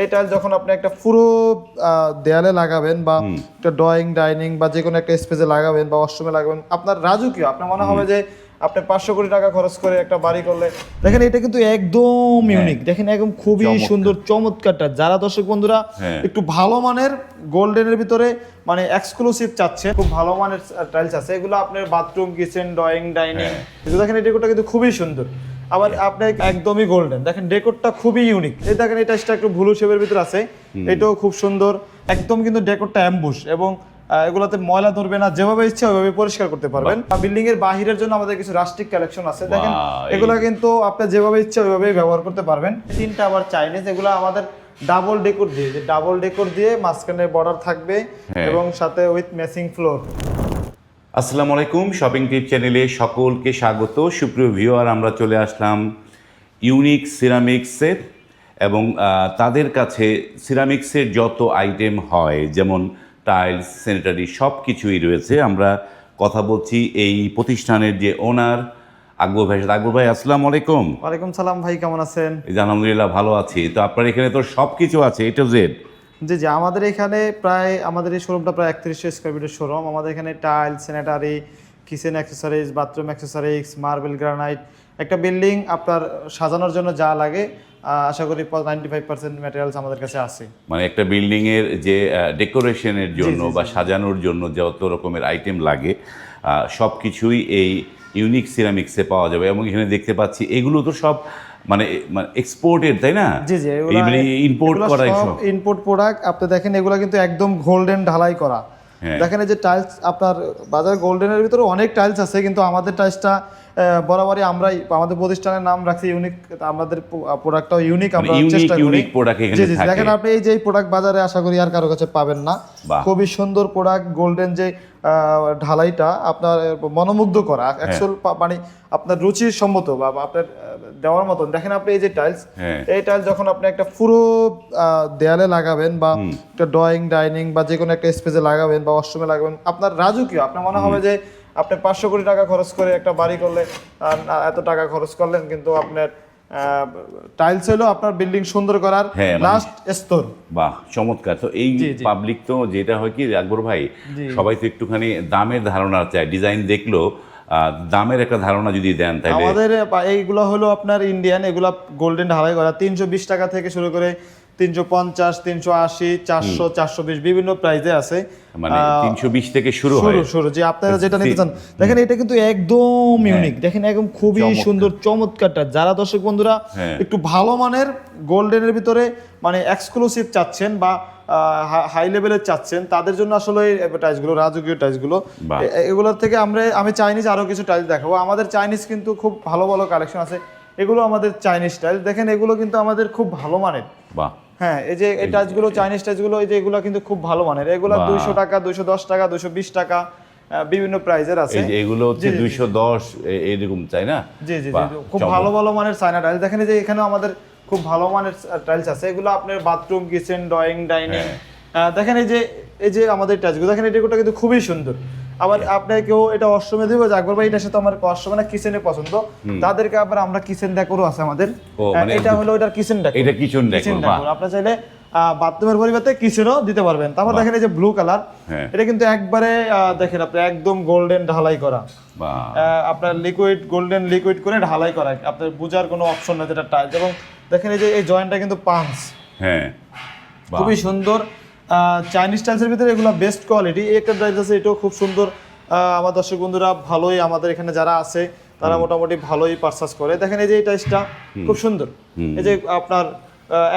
এই টাইল যখন আপনি একটা পুরো দেয়ালে লাগাবেন বা একটা ড্রয়িং ডাইনিং বা যে কোনো একটা স্পেসে লাগাবেন বা ওয়াশরুমে লাগাবেন আপনার রাজকীয়। আপনার মনে হবে যে আপনি পাঁচশো কোটি টাকা খরচ করে একটা বাড়ি করলে দেখেন এটা কিন্তু একদম ইউনিক দেখেন একদম খুবই সুন্দর চমৎকারটা। যারা দর্শক বন্ধুরা হ্যাঁ। একটু ভালো মানের গোল্ডেনের ভিতরে মানে এক্সক্লুসিভ চাচ্ছে খুব ভালো মানের টাইলস আছে। এগুলো আপনার বাথরুম কিচেন ড্রয়িং ডাইনিং এগুলো দেখেন এটা কিন্তু খুবই সুন্দর। আবার আপনার একদমই গোল্ডেন দেখেন ডেকোরটা খুবই ইউনিক এই দেখেন টাইলসটা একটু ব্লু শেপের ভিতরে আছে। এটাও খুব সুন্দর। একদম কিন্তু ডেকোরটা অ্যাম্বুশ এবং এগুলোতে ময়লা ধরবে না। যেভাবে ইচ্ছা ওইভাবে পরিষ্কার করতে পারবেন। বিল্ডিং এর বাহিরের জন্য আমাদের কিছু রাষ্ট্রিক কালেকশন আছে। দেখেন এগুলো কিন্তু আপনি যেভাবে ইচ্ছা ওইভাবেই ব্যবহার করতে পারবেন। তিনটা আবার চাইনিজ এগুলো আমাদের ডাবল ডেকোর দিয়ে। যে ডাবল ডেকোর দিয়ে মাঝখানে বর্ডার থাকবে হ্যাঁ। এবং সাথে উইথ ম্যাচিং ফ্লোর আসসালামু আলাইকুম শপিং টিপ চ্যানেলে সকলকে স্বাগত। সুপ্রিয় ভিউয়ার আমরা চলে আসলাম ইউনিক সিরামিক্সের এবং তাদের কাছে সিরামিক্সের যত আইটেম হয় যেমন টাইলস স্যানিটারি সব কিছুই রয়েছে। আমরা কথা বলছি এই প্রতিষ্ঠানের যে ওনার আকবর ভাই। আকবর ভাই আসসালামু আলাইকুম। ওয়ালাইকুম সালাম ভাই কেমন আছেন? আলহামদুলিল্লাহ ভালো আছি। তো আপনার এখানে তো সব কিছু আছে এ টু জেড জি জি আমাদের এখানে প্রায় আমাদের এই শোরুমটা প্রায় একত্রিশশো স্কোয়ার ফিটের শোরুম আমাদের এখানে tile sanitary kitchen accessories bathroom accessories marble granite একটা বিল্ডিং আপনার সাজানোর জন্য যা লাগে আশা করি নাইনটি ফাইভ পার্সেন্ট ম্যাটেরিয়ালস আমাদের কাছে আছে। মানে একটা বিল্ডিং এর যে ডেকোরেশনের জন্য বা সাজানোর জন্য যত রকমের আইটেম লাগে সব কিছুই এই ইউনিক সিরামিক্সে পাওয়া যাবে। এবং এখানে দেখতে পাচ্ছি এগুলো তো সব মানে মানে এক্সপোর্টেড তাই না? এই মানে ইম্পোর্ট করা ইম্পোর্ট প্রোডাক্ট আপনি দেখেন এগুলো কিন্তু একদম গোল্ডেন ঢালাই করা। হ্যাঁ। দেখেন এই যে টাইলস আপনার বাজার গোল্ডেনের ভিতরে অনেক টাইলস আছে কিন্তু আমাদের টাইলসটা বরাবরই আমরাই আমাদের প্রতিষ্ঠানের নাম রাখছি ইউনিক আমাদের প্রোডাক্টটাও ইউনিক আমরা মানে চেষ্টা করি। জি জি দেখেন আপনি এই যে প্রোডাক্ট বাজারে আশা করি আর কারও কাছে পাবেন না। খুবই সুন্দর প্রোডাক্ট গোল্ডেন যে ঢালাইটা আপনার মনোমুগ্ধ করা অ্যাকচুয়াল মানে আপনার রুচির সম্মত বা আপনার দেওয়ার মতন। দেখেন আপনি এই যে টাইলস হ্যাঁ। এই টাইলস যখন আপনি একটা পুরো দেয়ালে লাগাবেন বা একটা ড্রয়িং ডাইনিং বা যে কোনো একটা স্পেসে লাগাবেন বা ওয়াশরুমে লাগাবেন আপনার রাজকীয় আপনার মনে হবে যে আপনি পাঁচশো কোটি টাকা খরচ করে একটা বাড়ি করলে এত টাকা খরচ করলেন কিন্তু আপনার টাইলস হলো আপনার বিল্ডিং সুন্দর করার হ্যাঁ, মানে- লাস্ট স্তর। বাহ চমৎকার। তো এই। পাবলিক তো যেটা হয় কি আকবর ভাই সবাই তো একটুখানি দামের ধারণা চায় ডিজাইন দেখল আহ, দামের একটা ধারণা যদি দেন তাহলে আমাদের এইগুলো হলো আপনার ইন্ডিয়ান এগুলো গোল্ডেন ঢালাই করা। তিনশো বিশ টাকা থেকে শুরু করে তিনশো পঞ্চাশ তিনশো আশি চারশো চারশো বিশ বিভিন্ন প্রাইজে আছে। মানে তিনশো বিশ থেকে শুরু শুরু শুরু। যে আপনারা যেটা নিতে চান দেখেন এটা কিন্তু একদম ইউনিক দেখেন একদম খুবই হ্যাঁ। সুন্দর চমৎকারটা। যারা দর্শক বন্ধুরা হ্যাঁ। একটু ভালো মানের গোল্ডেনের ভিতরে মানে এক্সক্লুসিভ চাচ্ছেন বা হাই লেভেলের চাচ্ছেন তাদের জন্য আসলে এই টাইলসগুলো রাজকীয় টাইলসগুলো এগুলোর থেকে আমরা আমি চাইনিজ আরও কিছু টাইলস দেখাবো। আমাদের চাইনিজ কিন্তু খুব ভালো ভালো কালেকশন আছে। এগুলো আমাদের চাইনিজ টাইলস দেখেন এগুলো কিন্তু আমাদের খুব ভালো মানের। বাহ। হ্যাঁ এই যে এই টাচগুলো চাইনিজ টাচগুলো এই যে এগুলো কিন্তু খুব ভালো মানের। এগুলো দুইশো টাকা দুইশো দশ টাকা দুইশো বিশ টাকা বিভিন্ন প্রাইজের আছে। এগুলো হচ্ছে। দুইশো দশ এরকম তাই না? জি জি খুব ভালো ভালো মানের চায়না টাইলস দেখেন যে এখানে আমাদের খুব ভালো মানের টাইলস আছে। এগুলো আপনার বাথরুম কিচেন ড্রয়িং ডাইনিং। দেখেন এই যে এই যে আমাদের টাইলসগুলো দেখেন এটা কিন্তু খুবই সুন্দর। আবার আপনি কেউ এটা অষ্টমে দেবো যে আকবর ভাই এটার সাথে আমার অষ্টমে না কিচেনে পছন্দ। তাদেরকে আবার আমরা কিচেন ডেকোরও আছে আমাদের। আহ, মানে এটা হলো এটার কিচেন ডেকোর এটা কিচেন। ডেকোর আপনার চাইলে বাথরুমের পরিবর্তে কিচেনও দিতে পারবেন। তারপর দেখেন এই যে ব্লু কালার হ্যাঁ। এটা কিন্তু একবারে দেখেন আপনি একদম গোল্ডেন ঢালাই করা। আপনার লিকুইড গোল্ডেন লিকুইড করে ঢালাই করা। আপনার বুঝার কোনো অপশন নেই যেটা টাইলস এবং দেখেন এই যে এই জয়েন্টটা কিন্তু পাঞ্চ। হ্যাঁ। খুবই সুন্দর। চাইনিজ টাইলসের ভিতরে এগুলো বেস্ট কোয়ালিটি একটা টাইলস আছে এটাও খুব সুন্দর। আমার দর্শক বন্ধুরা ভালোই আমাদের এখানে যারা আছে তারা মোটামুটি ভালোই পারচেস করে। দেখেন এই যে এই টাইলসটা খুব সুন্দর। এই যে আপনার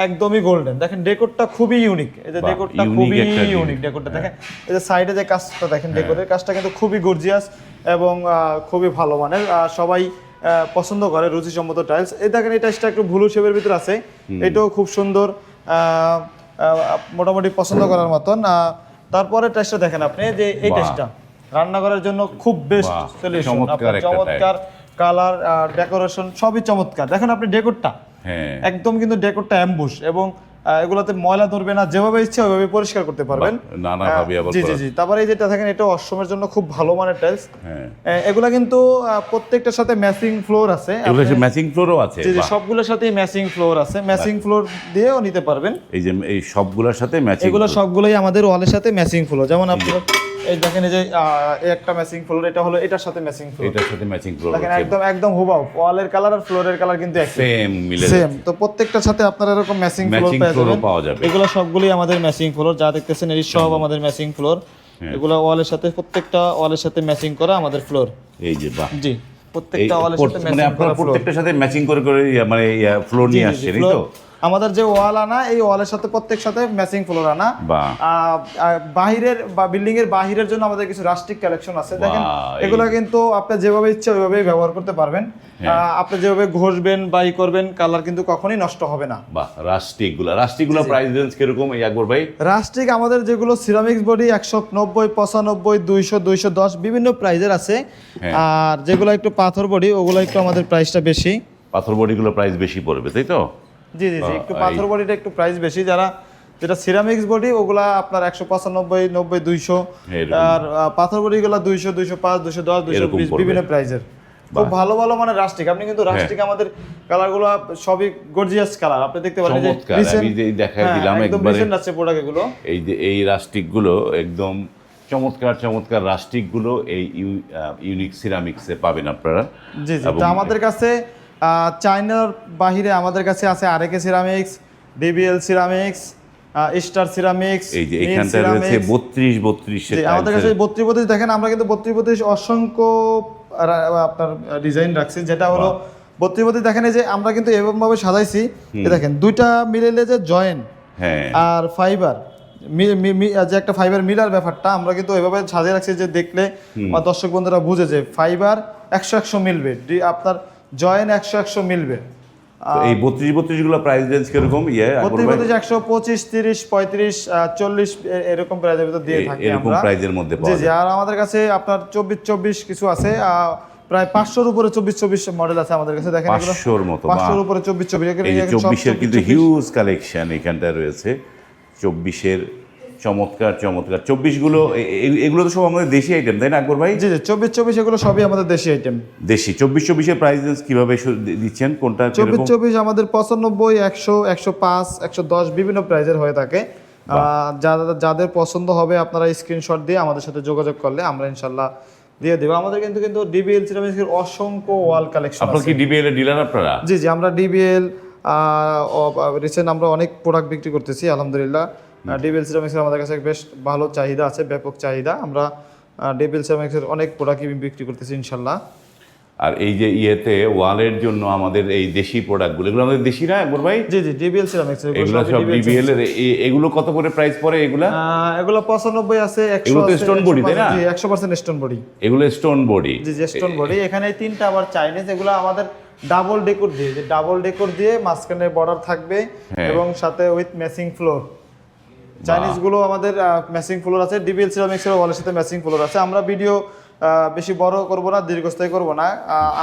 একদমই গোল্ডেন দেখেন ডেকোরটা খুবই ইউনিক এই যে ডেকোরটা খুবই। ইউনিক ডেকোরটা দেখেন এই যে সাইডে যে কাজটা দেখেন ডেকোরের কাজটা কিন্তু খুবই গর্জিয়াস এবং খুবই ভালো মানের। সবাই পছন্দ করে রুচিসম্মত টাইলস এই দেখেন এই টাইলসটা একটু ব্লু শেপের ভিতরে আছে। এটাও খুব সুন্দর। মোটামুটি পছন্দ করার মতন। আহ, তারপরে টেস্টটা দেখেন আপনি যে এই টেস্টটা রান্না রান্নাঘরের জন্য খুব বেস্ট সলিউশন চমৎকার কালার ডেকোরেশন সবই চমৎকার। দেখেন আপনি ডেকোরটা হ্যাঁ। একদম কিন্তু ডেকোরটা অ্যাম্বুশ এবং এগুলোতে ময়লা ধরবে না যেভাবে ইচ্ছে ওইভাবে পরিষ্কার করতে পারবেন। জি জি জি। তারপরে এই যেটা থাকেন এটা অসমের জন্য খুব ভালো মানের টাইলস হ্যাঁ। এগুলা কিন্তু প্রত্যেকটার সাথে ম্যাচিং ফ্লোর আছে। এগুলো ম্যাচিং ফ্লোরও আছে জি সবগুলোর সাথে ম্যাচিং ফ্লোর আছে। ম্যাচিং ফ্লোর দিয়েও নিতে পারবেন। এই যে এই সবগুলোর সাথে ম্যাচিং এগুলো সবগুলোই আমাদের ওয়ালের সাথে ম্যাচিং ফ্লোর যেমন আপনার এই দেখেন এই যে একটা ম্যাচিং ফ্লোর এটা হলো এটার সাথে ম্যাচিং ফ্লোর এটার সাথে ম্যাচিং ফ্লোর দেখেন একদম একদম হুবাহু। ওয়ালের কালার আর ফ্লোরের কালার কিন্তু একই। সেম মিলে সেম তো প্রত্যেকটার সাথে আপনারা এরকম ম্যাচিং ফ্লোর পাওয়া যাবে। এগুলো সবগুলোই আমাদের ম্যাচিং ফ্লোর যা দেখতেছেন এই সব আমাদের ম্যাচিং ফ্লোর। এগুলো ওয়ালের সাথে প্রত্যেকটা ওয়ালের সাথে ম্যাচিং করা আমাদের ফ্লোর এই যে বাহ। জি প্রত্যেকটা ওয়ালের সাথে মানে ম্যাচিং আপনারা করা প্রত্যেকটার সাথে ম্যাচিং করে করে মানে ফ্লোর নিয়ে আসছেন এই তো? আমাদের যে ওয়াল আনা এই ওয়ালের সাথে প্রত্যেক সাথে ম্যাচিং ফ্লোর আনা। বাহিরের বা বিল্ডিং এর বাহিরের জন্য আমাদের কিছু রাষ্ট্রিক কালেকশন আছে। দেখেন এগুলো কিন্তু আপনি যেভাবে ইচ্ছে ওইভাবেই ব্যবহার করতে পারবেন। হ্যাঁ। আপনি যেভাবে ঘষবেন বাই করবেন কালার কিন্তু কখনোই নষ্ট হবে না। বাহ রাস্টিকগুলা। রাস্টিকগুলা প্রাইস রেঞ্জ কীরকম এই আকবর ভাই? রাষ্ট্রিক আমাদের যেগুলো সিরামিক্স বডি একশো নব্বই পঁচানব্বই দুইশো দুইশো দশ বিভিন্ন প্রাইজের আছে। হ্যাঁ। আর যেগুলো একটু পাথর বডি ওগুলো একটু আমাদের প্রাইসটা বেশি। পাথর বডি গুলো প্রাইস বেশি পড়বে তাই তো? জি জি জি একটু পাথর বডিটা একটু প্রাইস বেশি যারা যেটা সিরামিক্স বডি ওগুলা আপনার একশো পঁচানব্বই নব্বই দুইশো। আর পাথর বডি গুলো দুইশো দুইশো পাঁচ দুইশো দশ দুইশো বিশ বিভিন্ন প্রাইজের খুব ভালো ভালো মানে রাস্টিক আপনি কিন্তু রাস্টিক আমাদের কালারগুলো সবই গর্জিয়াস কালার আপনি দেখতে পারেন যে আমি দেখাই হ্যাঁ, দিলাম একবারে। রিসেন্ট আছে প্রোডাক্ট এই যে এই রাস্টিকগুলো একদম চমৎকার চমৎকার রাস্টিকগুলো এই ইউ- ইউনিক সিরামিক্সে পাবেন আপনারা। জি জি। তো আমাদের কাছে চায়নার বাহিরে আমাদের কাছে আছে RAK ceramics DBL ceramics star ceramics এই যে এখানটা রয়েছে বত্রিশ বত্রিশের জি, আমাদের কাছে বত্রিশ বত্রিশ দেখেন আমরা কিন্তু বত্রিশ বত্রিশ অসংখ্য আপনার ডিজাইন রাখছি যেটা হলো বত্রিশ বত্রিশ দেখেন যে আমরা কিন্তু এরকম ভাবে সাজাইছি দেখেন দুইটা মিলেলে যে জয়েন হ্যাঁ। আর ফাইবার যে একটা ফাইবার মিলার ব্যাপারটা আমরা কিন্তু এভাবে সাজিয়ে রাখছি যে দেখলে আমার দর্শক বন্ধুরা বুঝে যে ফাইবার একশো একশো মিলবে আপনার জয়েন একশো একশো মিলবে। এই বত্রিশ বত্রিশগুলো প্রাইস রেঞ্জ কীরকম? ইয়ে ভাই? প্রতি একশো পঁচিশ তিরিশ পঁয়ত্রিশ চল্লিশ এরকম প্রাইজের ভিতর দিয়ে থাকি এরকম প্রাইজের মধ্যে জি জি আর আমাদের কাছে আপনার চব্বিশ চব্বিশ কিছু আছে প্রায় পাঁচশোর উপরে চব্বিশ চব্বিশ মডেল আছে আমাদের কাছে। দেখেন পাঁচশোর মতো পাঁচশোর উপরে চব্বিশ চব্বিশ চব্বিশের কিন্তু হিউজ কালেকশন এখানটা রয়েছে। চব্বিশের চমৎকার চমৎকার। চব্বিশগুলো এ- এ- এগুলো তো সব আমাদের দেশি আইটেম তাই না আকবর ভাই? জি জি চব্বিশ চব্বিশ এগুলো সবই আমাদের দেশি আইটেম দেশি। চব্বিশ চব্বিশের প্রাইস রেঞ্জ কীভাবে দিচ্ছেন? কোনটা চব্বিশ চব্বিশ আমাদের পঁচানব্বই একশো একশো পাঁচ একশো দশ বিভিন্ন প্রাইজের হয়ে থাকে। যাদের যাদের পছন্দ হবে আপনারা স্ক্রিনশট দিয়ে আমাদের সাথে যোগাযোগ করলে আমরা ইনশাল্লাহ দিয়ে দেবো। আমাদের কিন্তু কিন্তু ডিবিএল সিরামিক্সের অসংখ্য ওয়াল কালেকশন আপনার কি ডিবিএল এর ডিলার আপনারা? জি জি আমরা ডিবিএল রিসেন্ট আমরা অনেক প্রোডাক্ট বিক্রি করতেছি আলহামদুলিল্লাহ। ডিবিএল সিরামিক্সের আমাদের কাছে বেশ ভালো চাহিদা আছে ব্যাপক চাহিদা। আমরা ডিবিএল সিরামিক্সের অনেক প্রোডাক্টই বিক্রি করতেছি ইনশাল্লাহ। আর এই যে ইয়েতে ওয়ালের জন্য আমাদের এই দেশি প্রোডাক্টগুলো এগুলো আমাদের দেশি না আকবর ভাই? জি জি ডিবিএল সিরামিক্স এগুলো সব ডিবিএল এর এগুলো কত করে প্রাইস পড়ে এগুলা? এগুলো পঁচানব্বই আছে একশো এগুলো তো আছে, stone body, তাই না? জি একশো পার্সেন্ট স্টোন বডি এগুলো স্টোন বডি জি জি স্টোন বডি এখানে তিনটা আবার চাইনিজ এগুলো আমাদের ডাবল ডেকোর দিয়ে যে ডাবল ডেকোর দিয়ে মাঝখানে বর্ডার থাকবে হ্যাঁ। এবং সাথে উইথ ম্যাচিং ফ্লোর চাইনিজগুলো আমাদের ম্যাচিং ফ্লোর আছে ডিবিএল সিরামিক্সের ওয়ালের সাথে ম্যাচিং ফ্লোর আছে। আমরা ভিডিও বেশি বড় করব না দীর্ঘস্থায়ী করব না।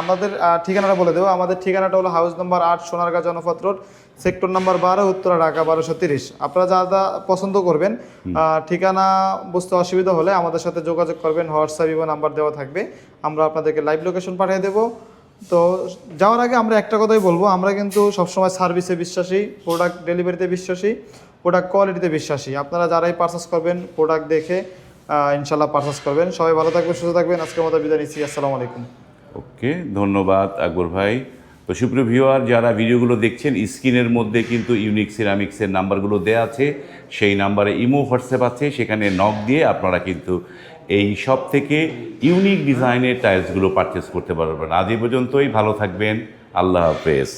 আমাদের ঠিকানাটা বলে দেবো। আমাদের ঠিকানাটা হলো হাউস নাম্বার আট Sonargaon Janapath road sector number বারো উত্তরা ঢাকা বারোশো তিরিশ। আপনারা যা যা পছন্দ করবেন ঠিকানা বুঝতে অসুবিধা হলে আমাদের সাথে যোগাযোগ করবেন হোয়াটসঅ্যাপ ইমো নাম্বার দেওয়া থাকবে। আমরা আপনাদেরকে লাইভ লোকেশন পাঠিয়ে দেবো। তো যাওয়ার আগে আমরা একটা কথাই বলব আমরা কিন্তু সবসময় সার্ভিসে বিশ্বাসী প্রোডাক্ট ডেলিভারিতে বিশ্বাসী। প্রোডাক্ট কোয়ালিটিতে বিশ্বাসী। আপনারা যারাই পারচেস করবেন প্রোডাক্ট দেখে ইনশাল্লাহ পারচেস করবেন। সবাই ভালো থাকবেন, সুস্থ থাকবেন। আজকের মতো বিদায় নিচ্ছি। আসসালামু আলাইকুম। ওকে, ধন্যবাদ আকবর ভাই। তো সুপ্রিয় ভিউয়ার, যারা ভিডিওগুলো দেখছেন, স্ক্রিনের মধ্যে কিন্তু ইউনিক সিরামিক্সের নাম্বারগুলো দেওয়া আছে। সেই নাম্বারে ইমো, হোয়াটসঅ্যাপ আছে। সেখানে নক দিয়ে আপনারা কিন্তু এই সব থেকে ইউনিক ডিজাইনের টাইলসগুলো পারচেস করতে পারবেন। আজ এই পর্যন্তই। ভালো থাকবেন। আল্লাহ হাফেজ।